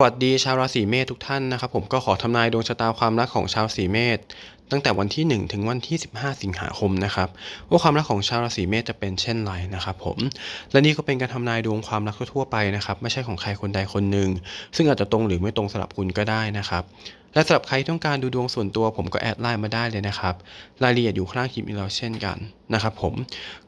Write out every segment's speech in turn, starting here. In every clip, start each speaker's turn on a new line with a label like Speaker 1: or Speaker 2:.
Speaker 1: สวัสดีชาวราศีเมษทุกท่านนะครับผมก็ขอทำนายดวงชะตาความรักของชาวสีเมษตั้งแต่วันที่ 1 ถึงวันที่ 15 สิงหาคมนะครับว่าความรักของชาวราศีเมษจะเป็นเช่นไรนะครับผมและนี่ก็เป็นการทำนายดวงความรักทั่วไปนะครับไม่ใช่ของใครคนใดคนหนึ่งซึ่งอาจจะตรงหรือไม่ตรงสำหรับคุณก็ได้นะครับและสำหรับใครที่ต้องการดูดวงส่วนตัวผมก็แอดไลน์มาได้เลยนะครับรายละเอียดอยู่ข้างล่างคลิปนี้เราเช่นกัน นะครับผม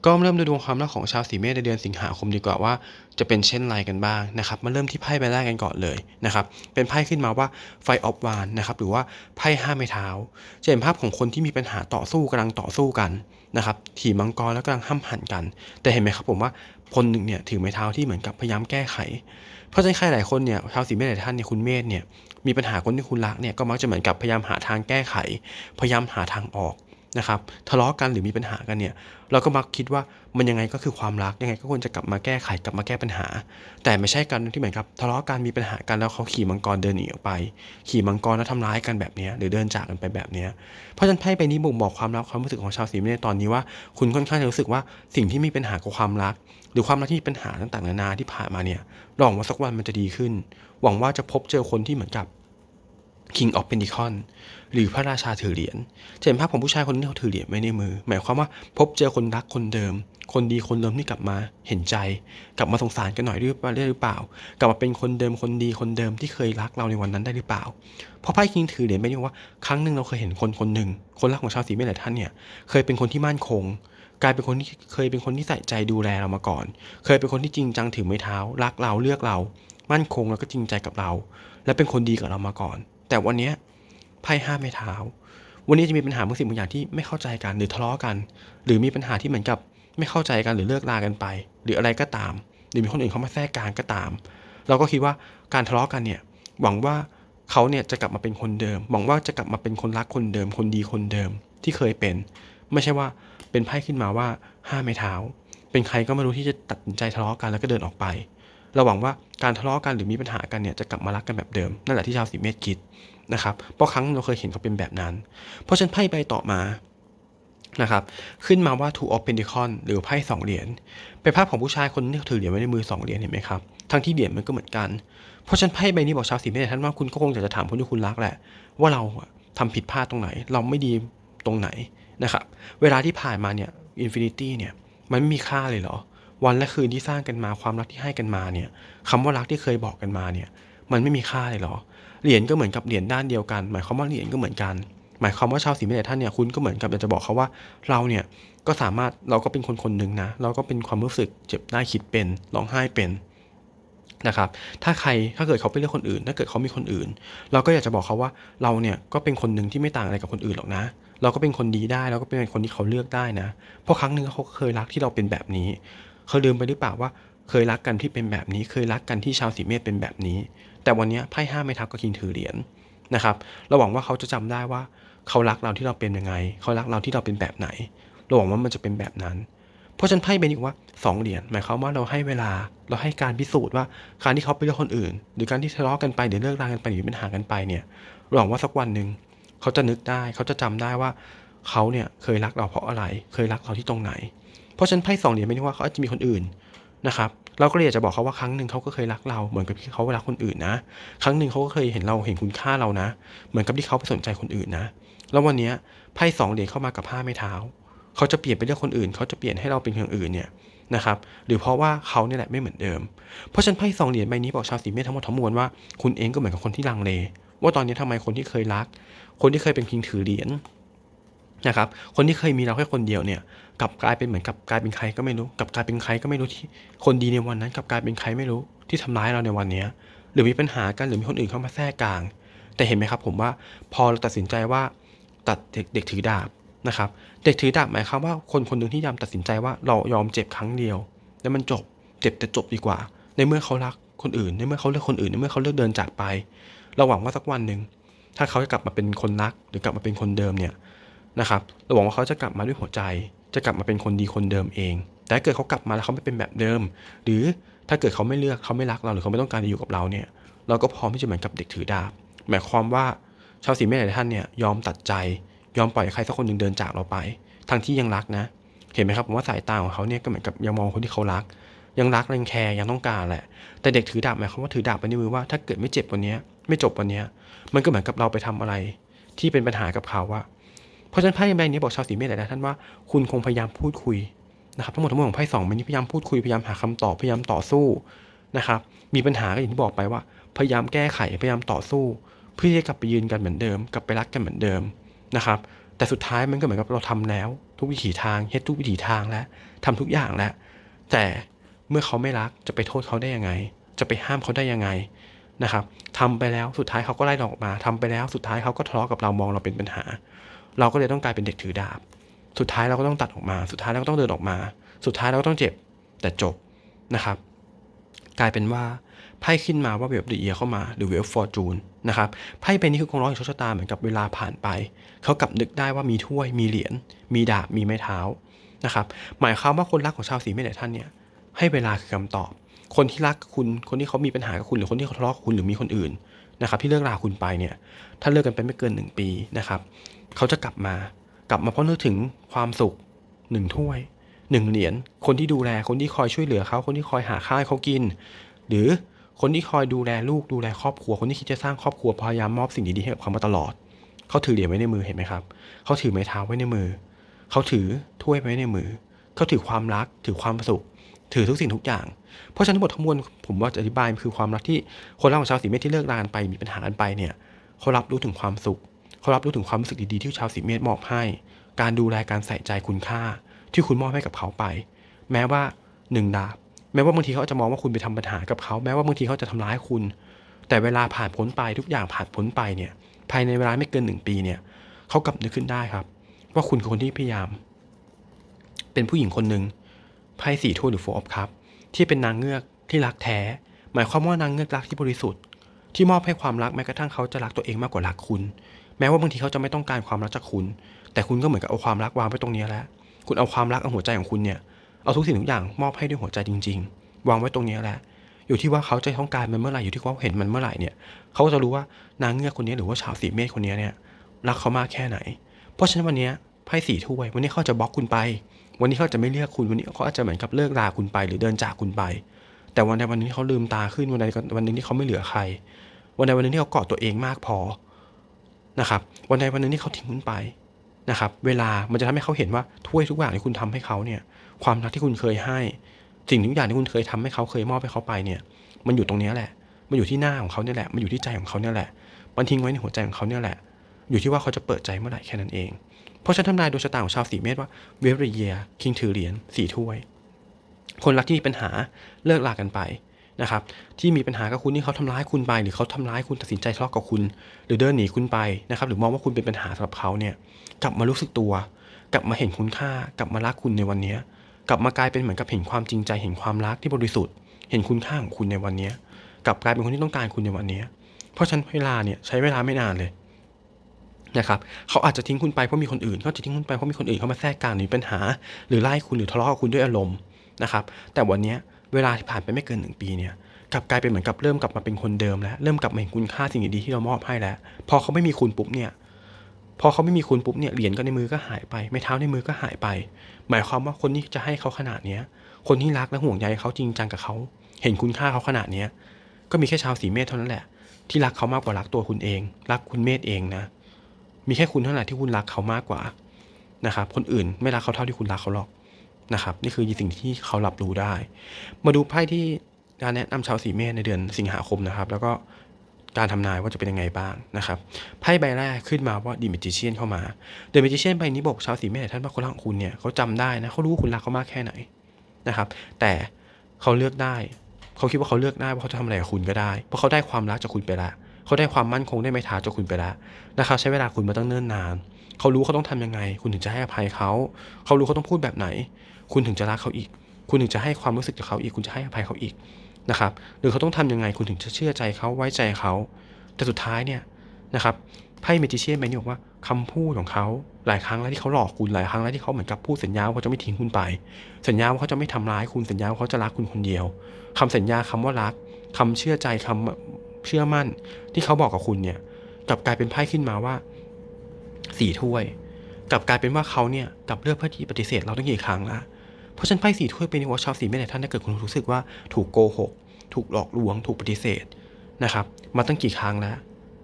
Speaker 1: ก็เริ่มดูดวงความรักของชาวสีเมษในเดือนสิงหาคมดีกว่าว่า จะเป็นเช่นไรกันบ้างนะครับมาเริ่มที่ไพ่ใบแรกกันก่อนเลยนะครับเป็นไพ่ขึ้นมาว่าไฟออฟวานนะครับหรือว่าไพ่ห้าไม้เท้าจะเห็นภาพของคนที่มีปัญหาต่อสู้กำลังต่อสู้กันนะครับถีบมังกรแล้วกำลังห้ำหันกัน แต่เห็นไหมครับผมว่าคนหนึ่งเนี่ยถือไม้เท้าที่เหมือนกับพยายามแก้ไข เพราะฉะนั้นใครหลายคนเนี่ยชาวสีเมษหลายท่านเนี่ยคุณเมษเนี่ยมีปัญหาคนที่คุณรักเนี่ยก็มักจะเหมือนกับพยายามหาทางแก้ไข พยายามหาทางออก นะครับทะเลาะกันหรือมีปัญหากันเนี่ยเราก็มักคิดว่ามันยังไงก็คือความรักยังไงก็ควรจะกลับมาแก้ไขกลับมาแก้ปัญหา แต่ไม่ใช่กันที่เหมือนกับทะเลาะกันมีปัญหากันแล้วเขาขี่มังกรเดินหนีออกไป ขี่มังกรแล้วทำร้ายกันแบบนี้หรือเดินจากกันไปแบบนี้เพราะฉะนั้นไพ่ใบนี้บ่งบอกความรักความรู้สึกของชาวสีเมษในตอนนี้ว่าคุณค่อนข้างจะรู้สึกว่าสิ่งที่มีปัญหากับความรัก หรือความรักที่มีปัญหาต่างๆนานาที่ผ่านมาเนี่ยหวังว่าสักวันมันจะดีขึ้น หวังว่าจะพบเจอคนที่เหมือนกับ King of Pentacles หรือพระราชาถือเหรียญจะเห็นภาพของผู้ชายคนนี้เขาถือเหรียญไว้ในมือ หมายความว่าพบเจอคนรักคนเดิม คนดีคนเดิมที่กลับมาเห็นใจ กลับมาสงสารกันหน่อยหรือเปล่าได้หรือเปล่า กลับมาเป็นคนเดิมคนดีคนเดิมที่เคยรักเราในวันนั้นได้หรือเปล่า เพราะไพ่คิงถือเหรียญไม่ได้ว่าครั้งหนึ่งเราเคยเห็นคนคนหนึ่งคนรักของชาวสีเมษหลายท่านเนี่ยเคยเป็นคนที่มั่นคงกลายเป็นคนที่เคยเป็นคนที่ใส่ใจดูแลเรามาก่อน เคยเป็นคนที่จริงจังถือไม้เท้า รักเราเลือกเรา มั่นคงแล้วก็จริงใจกับเรา และเป็นคนดีกับเรามาก่อน แต่วันนี้ไพ่ห้าไม้เท้า วันนี้จะมีปัญหาบางสิ่งบางอย่างที่ไม่เข้าใจกันหรือทะเลาะกัน หรือมีปัญหาที่เหมือนกับไม่เข้าใจกันหรือเลิกลากันไป หรืออะไรก็ตาม หรือมีคนอื่นเขามาแทรกกลางก็ตาม เราก็คิดว่าการทะเลาะกันเนี่ยหวังว่าเขาเนี่ยจะกลับมาเป็นคนเดิม หวังว่าจะกลับมาเป็นคนรักคนเดิม คนดีคนเดิมที่เคยเป็น ไม่ใช่ว่าเป็นไพ่ขึ้นมาว่าห้าไม้เท้า เป็นใครก็ไม่รู้ที่จะตัดสินใจทะเลาะกันแล้วก็เดินออกไป เราหวังว่าการทะเลาะกันหรือมีปัญหากันเนี่ยจะกลับมารักกันแบบเดิมนั่นแหละที่ชาวสีเมษคิดนะครับเพราะครั้งเราเคยเห็นเขาเป็นแบบนั้น เพราะฉะนันไพ่ใบต่อมานะครับขึ้นมาว่า two of pentacles หรือไพ่สองเหรียญเป็นภาพของผู้ชายคนนึงที่ถือเหรียญไว้ในมือสองเหรียญเห็นไหมครับทั้งที่เหรียญมันก็เหมือนกัน เพราะฉะนันไพ่ใบนี้บอกชาวสีเมษท่านว่าคุณก็คงอยากจะถามคนที่คุณรักแหละ ว่าเราอะทำผิดพลาดตรงไหน เราไม่ดีตรงไหนนะครับเวลาที่ผ่านมาเนี่ยอินฟินิตี้เนี่ยมันไม่มีค่าเลยเหรอ วันและคืนที่สร้างกันมาความรักที่ให้กันมาเนี่ยคำว่ารักที่เคยบอกกันมาเนี่ย มันไม่มีค่าเลยเหรอเหรียญก็เหมือนกับเหรียญด้านเดียวกัน หมายความว่าเหรียญก็เหมือนกัน หมายความว่าชาวสีเมษท่านเนี่ยคุณก็เหมือนกับอยากจะบอกเขาว่าเราเนี่ยก็สามารถเราก็เป็นคนคนหนึ่งนะ เราก็เป็นความรู้สึกเจ็บได้คิดเป็นร้องไห้เป็นนะครับ ถ้าใครถ้าเกิดเขาไปเลือกคนอื่น ถ้าเกิดเขามีคนอื่น เราก็อยากจะบอกเขาว่าเราเนี่ยก็เป็นคนหนึ่งที่ไม่ต่างอะไรกับคนอื่นหรอกนะ เราก็เป็นคนดีได้เราก็เป็นคนที่เขาเลือกได้นะ เพราะครั้งหนึ่งเขาเคยรักที่เราเป็นแบบนี้ เขาลืมไปหรือเปล่าว่า เคยรักกันที่เป็นแบบนี้ เคยรักกันที่ชาวสีเมษเป็นแบบนี้ แต่วันนี้ไพ่ห้าไม่ทักก็คิงถือเหรียญนะครับเราหวังว่าเขาจะจำได้ว่าเขารักเราที่เราเป็นยังไง เขารักเราที่เราเป็นแบบไหนเราหวังว่ามันจะเป็นแบบนั้น เพราะฉันไพ่เป็นอีกว่าสองเหรียญหมายความว่าเราให้เวลาเราให้การพิสูจน์ว่าการที่เขาไปเลือกคนอื่น หรือการที่ทะเลาะกันไปหรือเลิกรากันไปหรือมีปัญหากันไปเนี่ยเราหวังว่าสักวันหนึ่งเขาจะนึกได้ เขาจะจำได้ว่าเขาเนี่ยเคยรักเราเพราะอะไร เคยรักเราที่ตรงไหน เพราะฉะนันไพ่สองเหรียญไม่ได้ว่าเขาอาจจะมีคนอื่นนะครับเราก็เลยอยากจะบอกเขาว่าครั้งหนึ่งเขาก็เคยรักเราเหมือนกับที่เขารักคนอื่นนะ ครั้งหนึ่งเขาก็เคยเห็นเราเห็นคุณค่าเรานะ เหมือนกับที่เขาไปสนใจคนอื่นนะ แล้ววันนี้ไพ่สองเหรียญเข้ามากับผ้าไม้เท้าเขาจะเปลี่ยนไปเลือกคนอื่น เขาจะเปลี่ยนให้เราเป็นคนอื่นเนี่ยนะครับหรือเพราะว่าเขาเนี่ยแหละไม่เหมือนเดิม เพราะฉะนันไพ่สองเหรียญใบนี้บอกชาวสีเมษทั้งหมดทั้งมวลว่าคุณเองก็เหมือนกับคนที่ลังเล ว่าตอนนี้ทำไมคนที่เคยรัก คนที่เคยเป็นคิงถือเหรียญ นะครับ คนที่เคยมีเราแค่คนเดียวเนี่ยกลับกลายเป็นเหมือนกับกลายเป็นใครก็ไม่รู้กลับกลายเป็นใครก็ไม่รู้ที่คนดีในวันนั้นกลับกลายเป็นใครไม่รู้ที่ทำร้ายเราในวันนี้หรือมีปัญหากันหรือมีคนอื่นเข้ามาแทรกกลาง แต่เห็นไหมครับผมว่าพอเราตัดสินใจว่าตัดเด็กเด็กถือดาบนะครับ เด็กถือดาบหมายความว่าคนคนหนึ่งที่ยอมตัดสินใจว่าเรายอมเจ็บครั้งเดียว แล้วมันจบเจ็บแต่จบดีกว่า ในเมื่อเขารักคนอื่น ในเมื่อเขาเลือกคนอื่นในเมื่อเขาเลือกเดินจากไป เราหวังว่าสักวันหนึ่งถ้าเขาจะกลับมาเป็นคนรัก หรือกลับมาเป็นคนเดิมเนี่ย นะครับเราหวังว่าเขาจะกลับมาด้วยหัวใจ จะกลับมาเป็นคนดีคนเดิมเอง แต่ถ้าเกิดเขากลับมาแล้วเขาไม่เป็นแบบเดิม หรือถ้าเกิดเขาไม่เลือกเขาไม่รักเราหรือเขาไม่ต้องการจะอยู่กับเราเนี่ย เราก็พร้อมที่จะเหมือนกับเด็กถือดาบ หมายความว่าชาวสีเมษหลายท่านเนี่ยยอมตัดใจ ยอมปล่อยใครสักคนหนึ่งเดินจากเราไป ทั้งที่ยังรักนะ เห็นไหมครับผมว่าสายตาของเขาเนี่ยก็เหมือนกับยังมองคนที่เขารัก ยังรักยังแคร์ยังต้องการแหละ แต่เด็กถือดาบหมายความว่าถือดาบไปในมือว่าถ้าเกิดไม่เจ็บวันนี้ไม่จบวันนี้มันก็เหมือนกับเราไปทำอะไร ที่เป็นปัญหากับเขาว่า เพราะฉะนั้นไพ่ใบนี้บอกชาวสีเมษหลายท่านว่าคุณคงพยายามพูดคุยนะครับทั้งหมดทั้งมวลของไพ่สองใบนี้พยายามพูดคุยพยายามหาคำตอบพยายามต่อสู้นะครับมีปัญหาก็อย่างที่บอกไปว่า พยายามแก้ไขพยายามต่อสู้ เพื่อจะกลับไปยืนกันเหมือนเดิม กลับไปรักกันเหมือนเดิมนะครับแต่สุดท้ายมันก็เหมือนกับเราทำแล้ว ทุกวิถีทางเฮ็ดทุกวิถีทางแล้วทำทุกอย่างแล้ว แต่เมื่อเขาไม่รักจะไปโทษเขาได้ยังไง จะไปห้ามเขาได้ยังไงนะครับทำไปแล้วสุดท้ายเขาก็ไล่เราออกมาทำไปแล้วสุดท้ายเขาก็ทะเลาะกับเรามองเราเป็นปัญหา เราก็เลยต้องกลายเป็นเด็กถือดาบ สุดท้ายเราก็ต้องตัดออกมา สุดท้ายเราก็ต้องเดินออกมา สุดท้ายเราก็ต้องเจ็บ แต่จบนะครับ กลายเป็นว่าไพ่ขึ้นมาว่าเวฟเดียเข้ามาหรือเวฟฟอร์จูนนะครับไพ่เป็นนี่คือกองร้อยของโชคชะตาเหมือนกับเวลาผ่านไป เขากลับนึกได้ว่ามีถ้วยมีเหรียญมีดาบมีไม้เท้านะครับหมายความว่าคนรักของชาวสีเมษหลายท่านเนี่ยให้เวลาคือคำตอบ คนที่รักคุณคนที่เขามีปัญหากับคุณหรือคนที่เขาทะเลาะกับคุณหรือมีคนอื่นนะครับที่เลิกราคุณไปเนี่ยถ้าเลิกกันไปไม่เกินหนึ่งปีนะครับ เขาจะกลับมา กลับมาเพราะนึกถึงความสุขหนึ่งถ้วยหนึ่งเหรียญคนที่ดูแลคนที่คอยช่วยเหลือเขาคนที่คอยหาข้าวให้เขากิน หรือคนที่คอยดูแลลูกดูแลครอบครัว คนที่คิดจะสร้างครอบครัวพยายามมอบสิ่งดีๆให้กับเขามาตลอด เขาถือเหรียญไว้ในมือเห็นไหมครับ เขาถือไม้เท้าไว้ในมือ เขาถือถ้วยไว้ในมือ เขาถือความรัก ถือความสุข ถือทุกสิ่งทุกอย่าง เพราะฉะนั้นทั้งหมดทั้งมวลผมว่าจะอธิบายคือความรักที่คนรักของชาวสีเมษที่เลิกรากันไปมีปัญหากันไปเนี่ย เขารับรู้ถึงความสุข เขารับรู้ถึงความรู้สึกดีๆที่ชาวสีเมษมอบให้ การดูแลการใส่ใจคุณค่า ที่คุณมอบให้กับเขาไป แม้ว่าหนึ่งดาบ แม้ว่าบางทีเขาจะมองว่าคุณไปทำปัญหากับเขา แม้ว่าบางทีเขาจะทำร้ายคุณ แต่เวลาผ่านพ้นไปทุกอย่างผ่านพ้นไปเนี่ย ภายในเวลาไม่เกินหนึ่งปีเนี่ย เขากลับนึกขึ้นได้ครับ ว่าคุณคือคนที่พยายาม เป็นผู้หญิงคนหนึ่งไพ่สี่ถ้วยหรือโฟร์ออฟคัพที่เป็นนางเงือกที่รักแท้ หมายความว่านางเงือกรักที่บริสุทธิ์ที่มอบให้ความรักแม้กระทั่งเขาจะรักตัวเองมากกว่ารักคุณ แม้ว่าบางทีเขาจะไม่ต้องการความรักจากคุณ แต่คุณก็เหมือนกับเอาความรักวางไว้ตรงนี้แล้ว คุณเอาความรักเอาหัวใจของคุณเนี่ย เอาทุกสิ่งทุกอย่างมอบให้ด้วยหัวใจจริง ๆ วางไว้ตรงนี้แหละอยู่ที่ว่าเขาจะต้องการมันเมื่อไหร่อยู่ที่เขาเห็นมันเมื่อไหร่เนี่ย เขาก็จะรู้ว่านางเงือกคนนี้หรือว่าชาวสีเมษคนนี้เนี่ยรักเขามากแค่ไหน เพราะฉะนั้นวันนี้ไพ่สีถ้วย วันนี้เขาจะบล็อกคุณไป วันนี้เขาจะไม่เลือกคุณ วันนี้เขาอาจจะเหมือนกับเลิกลาคุณไป หรือเดินจากคุณไป แต่วันใดวันหนึงที่เขาลืมตาขึ้น วันใดวันหนึงที่เขาไม่เหลือใคร วันใดวันหนึงที่เขากาะตัวเองมากพอ นะครับวันใดวันหนึ่งที่เขาทิ้งคุณไปนะครับเวลามันจะทำให้เขาเห็นว่าถ้วยทุกอย่างที่คุณทำให้เขาเนี่ยความรักที่คุณเคยให้ สิ่งทุกอย่างที่คุณเคยทำให้เขาเคยมอบให้เขาไปเนี่ยมันอยู่ตรงนี้แหละ มันอยู่ที่หน้าของเขาเนี่ยแหละ มันอยู่ที่ใจของเขาเนี่ยแหละ มันทิ้งไว้ในหัวใจของเขาเนี่ยแหละ อยู่ที่ว่าเขาจะเปิดใจเมื่อไหร่แค่นั้นเอง เพราะฉันทำนายดวงชะตาของชาวสีเมษว่าเวฟเรียคิงถือเหรียญสี่ถ้วย คนรักที่มีปัญหาเลิกลากันไป นะครับที่มีปัญหากับคุณที่เขาทำร้ายคุณไป หรือเขาทำร้ายคุณตัดสินใจทะเลาะกับคุณ หรือเดินหนีคุณไปนะครับหรือมองว่าคุณเป็นปัญหาสำหรับเขาเนี่ยกลับมารู้สึกตัว กลับมาเห็นคุณค่า กลับมารักคุณในวันนี้กลับมากลายเป็นเหมือนกับเห็นความจริงใจ เห็นความรักที่บริสุทธิ์ เห็นคุณค่าของคุณในวันนี้กลับกลายเป็นคนที่ต้องการคุณในวันนี้เพราะฉะนันเวลาเนี่ยใช้เวลาไม่นานเลยนะครับเขาอาจจะทิ้งคุณไปเพราะมีคนอื่นเขาจะทิ้งคุณไปเพราะมีคนอื่นเขามาแทรกกลางหรือมีปัญหา หรือไล่คุณหรือทะเลาะกับคุณด้วยอารมณ์นะครับ แต่วันนี้ เวลาที่ผ่านไปไม่เกินหนึ่งปีเนี่ยกลับกลายเป็นเหมือนกับเริ่มกลับมาเป็นคนเดิมแล้ว เริ่มกลับมาเห็นคุณค่าสิ่งดีๆที่เรามอบให้แล้ว พอเขาไม่มีคุณปุ๊บเนี่ย พอเขาไม่มีคุณปุ๊บเนี่ยเหรียญก็ในมือก็หายไป ไม้เท้าในมือก็หายไป หมายความว่าคนที่จะให้เขาขนาดเนี้ย คนที่รักและห่วงใยเขาจริงจังกับเขา เห็นคุณค่าเขาขนาดเนี้ย ก็มีแค่ชาวสีเมษเท่านั้นแหละ ที่รักเขามากกว่ารักตัวคุณเอง รักคุณเมษเองนะ มีแค่คุณเท่านั้นที่คุณรักเขามากกว่านะครับ คนอื่นไม่รักเขาเท่าที่คุณรักเขาหรอก นะครับ นี่คือสิ่งที่เขารับรู้ได้ มาดูไพ่ที่การแนะนำชาวสีเมษในเดือนสิงหาคมนะครับ แล้วก็การทำนายว่าจะเป็นยังไงบ้างนะครับไพ่ใบแรกขึ้นมาว่าดิมิจิเชียนเข้ามาเดมิจิเชียนใบนี้บอกชาวสีเมษท่านว่าคนรักของคุณเนี่ยเขาจำได้นะเขารู้คุณรักเขามากแค่ไหนนะครับ แต่เขาเลือกได้ เขาคิดว่าเขาเลือกได้ว่าเขาจะทำอะไรกับคุณก็ได้ เพราะเขาได้ความรักจากคุณไปแล้วเขาได้ความมั่นคงได้ไม้ท้าจากคุณไปแล้วนะครับใช้เวลาคุณมาตั้งเนิ่นนาน เขารู้เขาต้องทำยังไง คุณถึงจะให้อภัยเขา เขารู้เขาต้องพูดแบบไหน คุณถึงจะรักเขาอีก คุณถึงจะให้ความรู้สึกกับเขาอีก คุณจะให้อภัยเขาอีกนะครับหรือเขาต้องทำยังไงคุณถึงจะเชื่อใจเขาไว้ใจเขาแต่สุดท้ายเนี่ยนะครับไพ่เมจิเชียนใบนี้บอกว่าคำพูดของเขาหลายครั้งแล้วที่เขาหลอกคุณหลายครั้งแล้วที่เขาเหมือนกับพูดสัญญาว่าเขาจะไม่ทิ้งคุณไป สัญญาว่าเขาจะไม่ทำร้ายคุณสัญญาว่าเขาจะรักคุณคนเดียวคำสัญญาคำว่ารักคำเชื่อใจคำเชื่อมั่น ที่เขาบอกกับคุณเนี่ยกลับกลายเป็นไพ่ขึ้นมาว่าสี่ถ้วยกลับกลายเป็นว่าเขาเนี่ยกลับเลือกเพื่อที่ปฏิเสธเราตั้งกี่ครั้งละ เพราะฉะนันไพ่สีถ้วยเป็นว่าชาวสีเมษท่านถ้าเกิดคุณรู้สึกว่าถูกโกหก ถูกหลอกลวง ถูกปฏิเสธนะครับ มาตั้งกี่ครั้งแล้ว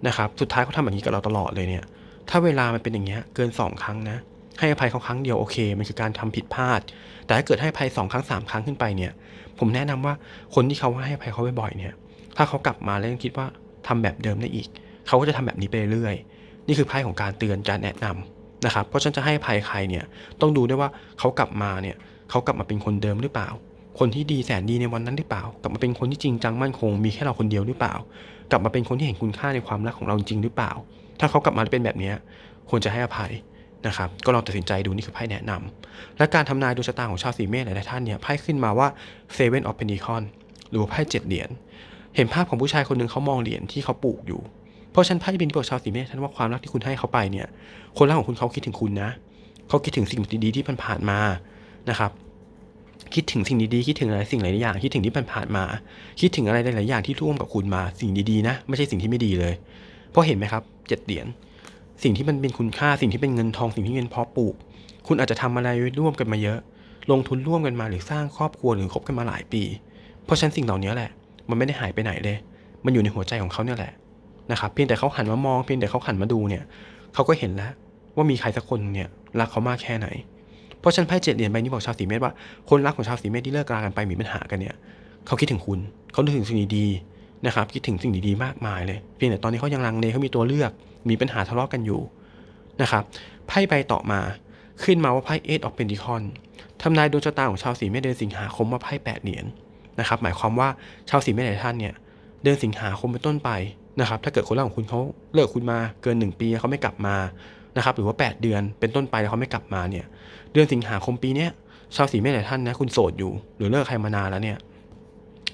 Speaker 1: นะครับ สุดท้ายเขาทำแบบนี้กับเราตลอดเลยเนี่ย ถ้าเวลามันเป็นอย่างเงี้ยเกิน 2 ครั้งนะ ให้อภัยเขาครั้งเดียวโอเค มันคือการทำผิดพลาด แต่ถ้าเกิดให้อภัยสองครั้งสามครั้งขึ้นไปเนี่ย ผมแนะนำว่าคนที่เขาให้อภัยเขาบ่อยๆเนี่ย ถ้าเขากลับมาแล้วยังคิดว่าทำแบบเดิมได้อีก เขาก็จะทำแบบนี้ไปเรื่อยๆ นี่คือไพ่ของการเตือนการแนะนำนะครับ เพราะฉันจะให้อภัยใครเนี่ยต้องดูด้วยว่าเขากลับมาเนี่ย เขากลับมาเป็นคนเดิมหรือเปล่า คนที่ดีแสนดีในวันนั้นหรือเปล่า กลับมาเป็นคนที่จริงจังมั่นคง มีแค่เราคนเดียวหรือเปล่า กลับมาเป็นคนที่เห็นคุณค่าในความรักของเราจริงหรือเปล่า ถ้าเขากลับมาเป็นแบบนี้ควรจะให้อภัยนะครับก็ลองตัดสินใจดูนี่คือไพ่แนะนำและการทำนายดวงชะตาของชาวสีเมษหลายท่านเนี่ยไพ่ขึ้นมาว่า Seven of Pentacles หรือว่าไพ่เจ็ดเหรียญเห็นภาพของผู้ชายคนหนึ่งเขามองเหรียญที่เขาปลูกอยู่ เพราะฉันไพ่จะเป็นบอกชาวสีเมษท่านว่าความรักที่คุณให้เขาไปเนี่ย คนรักของคุณเขาคิดถึงคุณนะ เขาคิดถึงสิ่งดีๆที่ผ่านๆมา นะครับ คิดถึงสิ่งดีๆคิดถึงอะไรสิ่งหลายอย่างคิดถึงที่ผ่านมา คิดถึงอะไรหลายๆอย่างที่ร่วมกับคุณมาสิ่งดีๆนะไม่ใช่สิ่งที่ไม่ดีเลยเพราะเห็นไหมครับเจ็ดเหรียญสิ่งที่มันเป็นคุณค่าสิ่งที่เป็นเงินทองสิ่งที่เป็นเพาะปลูก คุณอาจจะทำอะไรร่วมกันมาเยอะ ลงทุนร่วมกันมาหรือสร้างครอบครัวหรือคบกันมาหลายปี เพราะฉะนั้นสิ่งเหล่านี้แหละ มันไม่ได้หายไปไหนเลย มันอยู่ในหัวใจของเขาเนี่ยแหละนะครับเพียงแต่เขาหันมามองเพียงแต่เขาหันมาดูเนี่ยเขาก็เห็นแล้วว่ามีใครสักคนเนี่ยรักเขามากแค่ไหน เพราะฉะนันไพ่เจ็ดเหรียญใบนี้บอกชาวสีเมษว่าคนรักของชาวสีเมษที่เลิกรากันไปมีปัญหากันเนี่ยเขาคิดถึงคุณเขานึกถึงสิ่งดีๆนะครับคิดถึงสิ่งดีๆมากมายเลยเพียงแต่ตอนนี้เขายังลังเลเขามีตัวเลือก มีปัญหาทะเลาะกันอยู่นะครับไพ่ใบต่อมาขึ้นมาว่าไพ่เอทออฟเพนติคอนทำนายดวงชะตาของชาวสีเมษเดือนสิงหาคมว่าไพ่แปดเหรียญนะครับหมายความว่าชาวสีเมษหลายท่านเนี่ยเดือนสิงหาคมเป็นต้นไปนะครับถ้าเกิดคนรักของคุณเขาเลิกคุณมาเกิน 1 ปีเขาไม่กลับมา นะครับหรือว่า 8 เดือนเป็นต้นไปแล้วเขาไม่กลับมาเนี่ยเดือนสิงหาคมปีเนี้ยชาวสีเมษหลายท่านนะคุณโสดอยู่ หรือเลิกใครมานานแล้วเนี่ย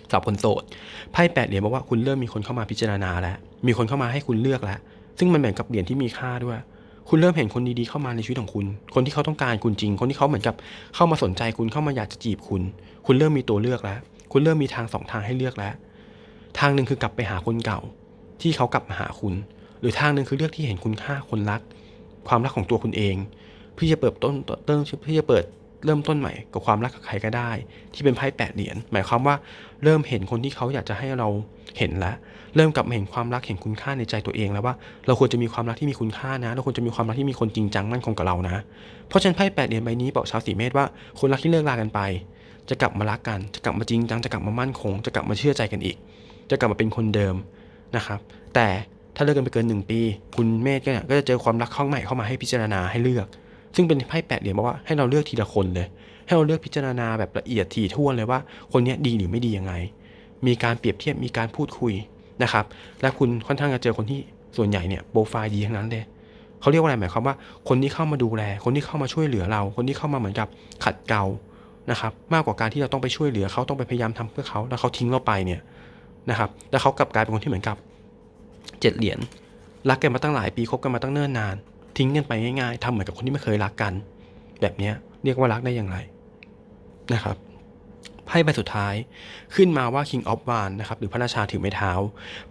Speaker 1: สำหรับคนโสดไพ่แปดเหรียญบอกว่าคุณเริ่มมีคนเข้ามาพิจารณาแล้ว มีคนเข้ามาให้คุณเลือกแล้ว ซึ่งมันเหมือนกับเหรียญที่มีค่าด้วย คุณเริ่มเห็นคนดีๆเข้ามาในชีวิตของคุณ คนที่เขาต้องการคุณจริง คนที่เขาเหมือนกับเข้ามาสนใจคุณเข้ามาอยากจะจีบคุณ คุณเริ่มมีตัวเลือกแล้ว คุณเริ่มมีทางสองทางให้เลือกแล้ว ทางหนึ่งคือกลับไปหาคนเก่า ที่เขากลับมาหาคุณ หรือทางหนึ่งคือเลือกที่เห็นคุณค่าคนรัก ความรักของตัวคุณเองเพื่อจะเปิดต้นเริ่มเพื่อจะเปิดเริ่มต้นใหม่กับความรักกับใครก็ได้ ที่เป็นไพ่แปดเหรียญหมายความว่าเริ่มเห็นคนที่เขาอยากจะให้เราเห็นแล้ว เริ่มกลับมาเห็นความรักเห็นคุณค่าในใจตัวเองแล้วว่า เราควรจะมีความรักที่มีคุณค่านะ เราควรจะมีความรักที่มีคนจริงจังมั่นคงกับเรานะ เพราะฉะนั้นไพ่แปดเหรียญใบนี้บอกชาวสีเมษว่าคนรักที่เลิกลากันไป จะกลับมารักกัน จะกลับมาจริงจังจะกลับมามั่นคง จะกลับมาเชื่อใจกันอีก จะกลับมาเป็นคนเดิมนะครับ แต่ ถ้าเลิกกันไปเกินหนึ่งปี คุณเมธก็เนี่ยก็จะเจอความรักข้องใหม่เข้ามาให้พิจารณาให้เลือก ซึ่งเป็นไพ่แปดเหรียญบอกว่าให้เราเลือกทีละคนเลย ให้เราเลือกพิจารณาแบบละเอียดถี่ถ้วนเลยว่า คนนี้ดีหรือไม่ดียังไง มีการเปรียบเทียบมีการพูดคุยนะครับ และคุณค่อนข้างจะเจอคนที่ส่วนใหญ่เนี่ยโปรไฟล์ดีทั้งนั้นเลยเขาเรียกว่าอะไรหมายความว่าคนที่เข้ามาดูแล คนที่เข้ามาช่วยเหลือเรา คนที่เข้ามาเหมือนกับขัดเกลานะครับมากกว่าการที่เราต้องไปช่วยเหลือเขาต้องไปพยายามทำเพื่อเขาแล้วเขาทิ้งเราไปเนี่ยนะครับแล้วเขากลับกลายเป็นคนที่เหมือนกับ เจ็ดเหรียญรักกันมาตั้งหลายปีคบกันมาตั้งเนิ่นนาน ทิ้งกันไปง่ายๆทำเหมือนกับคนที่ไม่เคยรักกัน แบบนี้เรียกว่ารักได้อย่างไรนะครับไพ่ใบสุดท้ายขึ้นมาว่า King of w a n นะครับหรือพระราชาถือไม้เท้า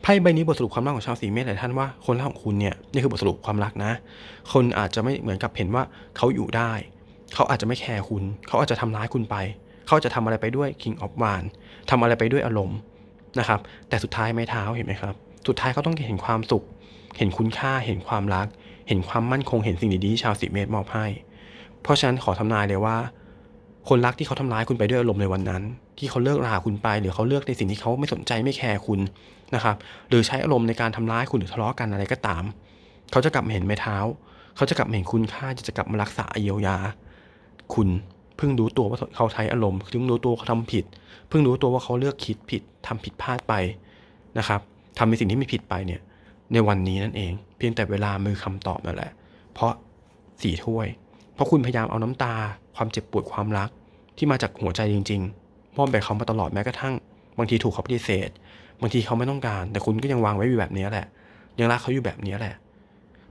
Speaker 1: ไพ่ใบนี้บทสรุปความรักของชาวสีเมษหลายท่านว่าคนรักของคุณเนี่ยนี่คือบทสรุปความรักนะ คนอาจจะไม่เหมือนกับเห็นว่าเขาอยู่ได้ เขาอาจจะไม่แคร์คุณ เขาอาจจะทำร้ายคุณไป เขาจะทำอะไรไปด้วย King of w a n ทำอะไรไปด้วยอารมณ์นะครับแต่สุดท้ายไม้เท้าเห็นไหมครับ สุดท้ายเขาต้องเห็นความสุข เห็นคุณค่า เห็นความรัก เห็นความมั่นคง เห็นสิ่งดีๆที่ชาวสีเมษมอบให้ เพราะฉะนั้นขอทำนายเลยว่า คนรักที่เขาทำร้ายคุณไปด้วยอารมณ์ในวันนั้น ที่เขาเลิกราคุณไป หรือเขาเลือกในสิ่งที่เขาไม่สนใจไม่แคร์คุณนะครับ หรือใช้อารมณ์ในการทำร้ายคุณหรือทะเลาะกันอะไรก็ตาม เขาจะกลับมาเห็นไม้เท้า เขาจะกลับมาเห็นคุณค่า จะกลับมารักษาเยียวยา คุณเพิ่งรู้ตัวว่าเขาใช้อารมณ์เพิ่งรู้ตัวเขาทำผิด เพิ่งรู้ตัวว่าเขาเลือกคิดผิดทำผิดพลาดไปนะครับำในสิ่งที่ไม่ผิดไปเนี่ย ในวันนี้นั่นเอง เพียงแต่เวลามือคำตอบนั่นแหละ เพราะสีถ้วย เพราะคุณพยายามเอาน้ำตา ความเจ็บปวดความรัก ที่มาจากหัวใจจริงๆมอบไปเขามาตลอดแม้กระทั่ง บางทีถูกเขาปฏิเสธ บางทีเขาไม่ต้องการ แต่คุณก็ยังวางไว้อยู่แบบนี้แหละ ยังรักเขาอยู่แบบนี้แหละ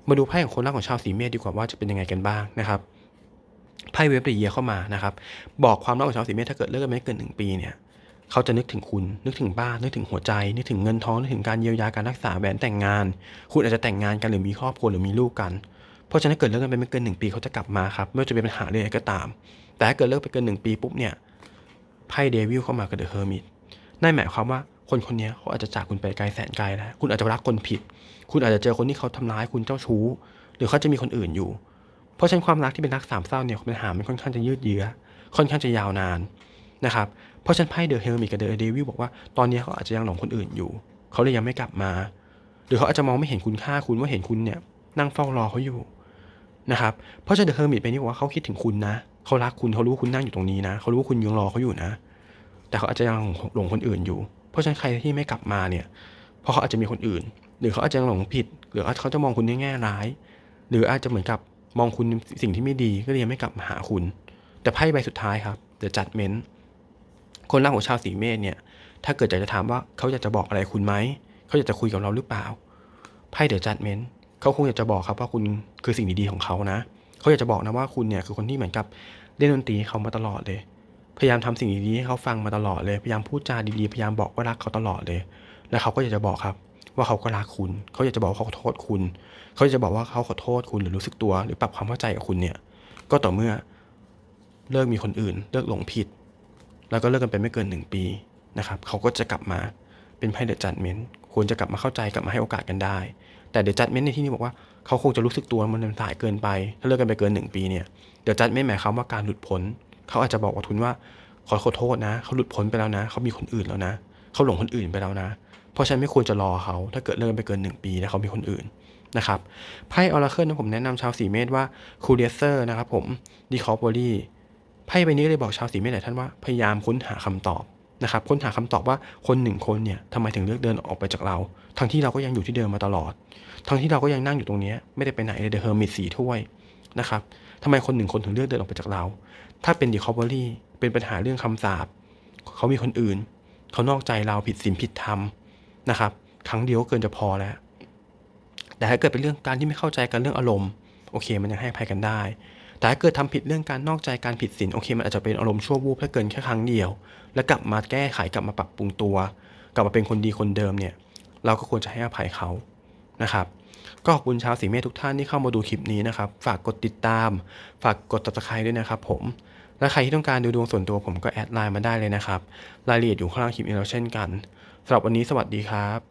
Speaker 1: มาดูไพ่ของคนรักของชาวสีเมษดีกว่าว่าจะเป็นยังไงกันบ้างนะครับไพ่เว็บเดียเข้ามานะครับ บอกความรักของชาวสีเมษถ้าเกิดเลิกกันไม่เกินหนึ่งปีเนี่ย เขาจะนึกถึงคุณ นึกถึงบ้านนึกถึงหัวใจ นึกถึงเงินทองนึกถึงการเยียวยาการรักษาแหวนแต่งงาน คุณอาจจะแต่งงานกันหรือมีครอบครัวหรือมีลูกกัน เพราะฉะนั้นเกิดเลิกกันไปไม่เกินหนึ่งปีเขาจะกลับมาครับไม่ว่าจะเป็นปัญหาเรื่องอะไรก็ตาม แต่ถ้าเกิดเลิกไปเกินหนึ่งปีปุ๊บเนี่ยไพ่เดวิลเข้ามากับเดอะเฮอร์มิตนั่นหมายความว่าคนคนนี้เขาอาจจะจากคุณไปไกลแสนไกลแล้วคุณอาจจะรักคนผิด คุณอาจจะเจอคนที่เขาทำร้ายคุณเจ้าชู้ หรือเขาจะมีคนอื่นอยู่ เพราะฉะนั้นความรักที่เป็นรักสามเศร้าเนี่ยปัญหามันค่อนข้างจะยืดเยื้อ ค่อนข้างจะยาวนานนะครับ เพราะฉันไพ่เดอะเฮลมิกับเดอะเดวิลบอกว่าตอนนี้เขาอาจจะยังหลงคนอื่นอยู่ เขาเลยยังไม่กลับมา หรือเขาอาจจะมองไม่เห็นคุณค่าคุณว่าเห็นคุณเนี่ยนั่งเฝ้ารอเขาอยู่นะครับเพราะฉะนั้นเดอะเฮลมิตเป็นนี่บอกว่าเขาคิดถึงคุณนะเขารักคุณเขารู้ว่าคุณนั่งอยู่ตรงนี้นะเขารู้ว่าคุณยังรอเขาอยู่นะ แต่เขาอาจจะยังหลงคนอื่นอยู่ เพราะฉะนั้นใครที่ไม่กลับมาเนี่ยเพราะเขาอาจจะมีคนอื่น หรือเขาอาจจะยังหลงผิด หรือเขาจะมองคุณในแง่ร้าย หรืออาจจะเหมือนกับมองคุณสิ่งที่ไม่ดีก็เลยยังไม่กลับมาหาคุณ แต่ไพ่ใบสุดท้ายครับ The Judgment คนรักของชาวสีเมษเนี่ย ถ้าเกิดอยากจะถามว่าเขาอยากจะบอกอะไรคุณไหม เขาอยากจะคุยกับเราหรือเปล่า ไพ่ The Judgment เขาคงอยากจะบอกครับว่าคุณคือสิ่งดีๆของเขานะ เขาอยากจะบอกนะว่าคุณเนี่ยคือคนที่เหมือนกับเล่นดนตรีเขามาตลอดเลย พยายามทำสิ่งดีๆให้เขาฟังมาตลอดเลย พยายามพูดจาดีๆ พยายามบอกว่ารักเขาตลอดเลย แล้วเขาก็อยากจะบอกครับ ว่าเขาก็รักคุณ เขาอยากจะบอกว่าเขาขอโทษคุณ เขาจะบอกว่าเขาขอโทษคุณหรือรู้สึกตัว หรือปรับความเข้าใจกับคุณเนี่ย ก็ต่อเมื่อเลิกมีคนอื่น เลิกหลงผิด แล้วก็เลิกกันไปไม่เกินหนึ่งปีนะครับเขาก็จะกลับมาเป็นไพ่เดอะจัดเมนต์ควรจะกลับมาเข้าใจกลับมาให้โอกาสกันได้ แต่เดอะจัดเมนต์ในที่นี้บอกว่าเขาคงจะรู้สึกตัวมันสายเกินไป ถ้าเลิกกันไปเกินหนึ่งปีเนี่ยเดอะจัดเมนต์หมายความว่าการหลุดพ้นเขาอาจจะบอกกับทุนว่าขอขอโทษนะเขาหลุดพ้นไปแล้วนะเขามีคนอื่นแล้วนะเขาหลงคนอื่นไปแล้วนะ เพราะฉะนันไม่ควรจะรอเขาถ้าเกิดเลิกกันไปเกินหนึ่งปีแล้วเขามีคนอื่นนะครับไพ่ออราเคิลนะผมแนะนำชาวสีเมษว่าคูเดเซอร์นะครับผมดีคอปอรี่ ไพ่ใบนี้เลยบอกชาวสีเมษหลายท่านว่าพยายามค้นหาคำตอบนะครับค้นหาคำตอบว่าคนหนึ่งคนเนี่ยทำไมถึงเลือกเดินออกไปจากเรา ทั้งที่เราก็ยังอยู่ที่เดิมมาตลอด ทั้งที่เราก็ยังนั่งอยู่ตรงนี้ไม่ได้ไปไหนเลยเดอะเฮอร์มิตสีถ้วยนะครับทำไมคนหนึ่งคนถึงเลือกเดินออกไปจากเรา ถ้าเป็นดีคอปอรี่เป็นปัญหาเรื่องคำสาปเขามีคนอื่น เขานอกใจเราผิดศีลผิดธรรมนะครับ ครั้งเดียวก็เกินจะพอแล้ว แต่ถ้าเกิดเป็นเรื่องการที่ไม่เข้าใจกันเรื่องอารมณ์ โอเค มันยังให้ภัยกันได้ แต่ถ้าเกิดทำผิดเรื่องการนอกใจการผิดศีลโอเคมันอาจจะเป็นอารมณ์ชั่ววูบถ้าเกินแค่ครั้งเดียว แล้วกลับมาแก้ไขกลับมาปรับปรุงตัว กลับมาเป็นคนดีคนเดิมเนี่ย เราก็ควรจะให้อภัยเขานะครับ ก็ขอบคุณชาวสีเมษทุกท่านที่เข้ามาดูคลิปนี้นะครับ ฝากกดติดตาม ฝากกดติดตามด้วยนะครับ ผมและใครที่ต้องการดูดวงส่วนตัวผมก็แอดไลน์มาได้เลยนะครับ รายละเอียดอยู่ข้างล่างคลิปนี้แล้วเช่นกันสำหรับวันนี้สวัสดีครับ